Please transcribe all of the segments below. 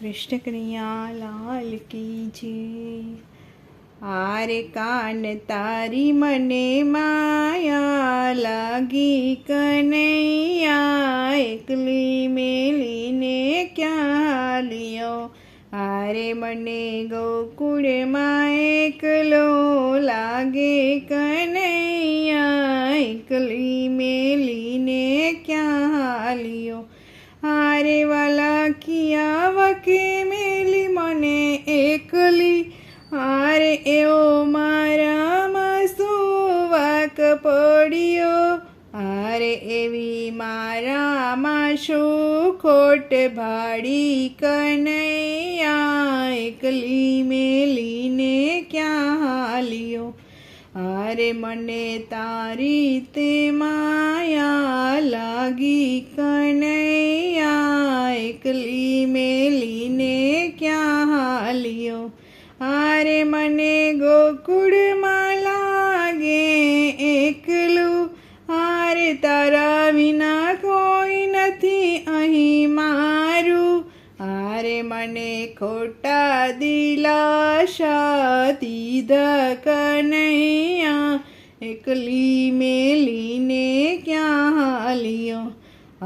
કૃષ્ણ કનૈયા લાલ કી આરે કાન તારી મને માયા લાગી કનૈયા, એકલી મેલીને ક્યાં લિયો? આરે મને ગોકુળમાં એકલો લાગે કનૈયા, એકલી મેલીને ક્યાં લિયો? એકલી હારે એવો મારામાં સુવાક વાક પડ્યો. હારે એવી મારામાં શું ખોટ ભાડી કનૈયા એકલી મેલીને ક્યાં હાલ્યો? હારે મને તારી તે માયા લાગી કનૈયા એકલી મેલીને ક્યાં હાલ્યો હારે મને ગોકુળમાં લાગે એકલું. હારે તારા વિના કોઈ નથી અહીં મારું. આરે મને ખોટા દિલાશા દીધા કનૈયા. એકલી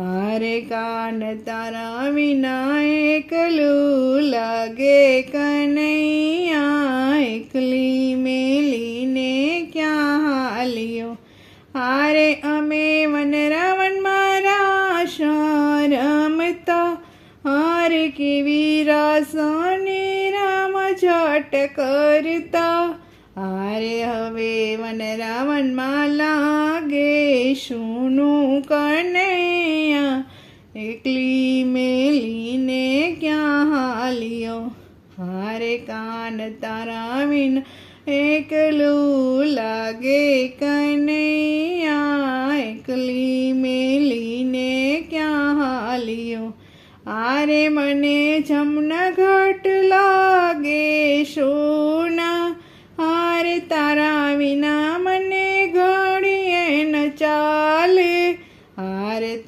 આરે કાન તારા વિના એકલું લાગે કનૈયા, એકલી મેલીને ક્યાં હાલ્યો? આરે અમે વન રાવણ મારા રમતા? હાર કેવી રાસને રામ જાટ કરતા? હારે હવે વન રાવણમાં લાગે શુંનું કનૈયા એકલી મેલીને ક્યાં હાલ્યો હારે કાન તારા વિન એકલું લાગે કનૈયા એકલી મેલીને ક્યાં હાલ્યો આરે મને જમનઘટ લાગે સોના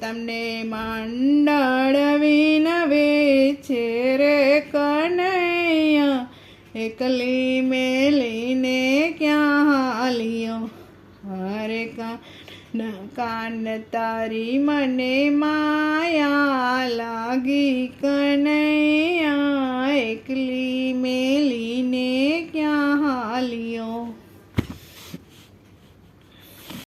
તમને માંડળ વિનવે છે રે કનૈયા. એકલી મેલીને ક્યાં હાલ્યો? હરે કાન કાન તારી મને માયા લાગી કનૈયા. એકલી હાલ્યો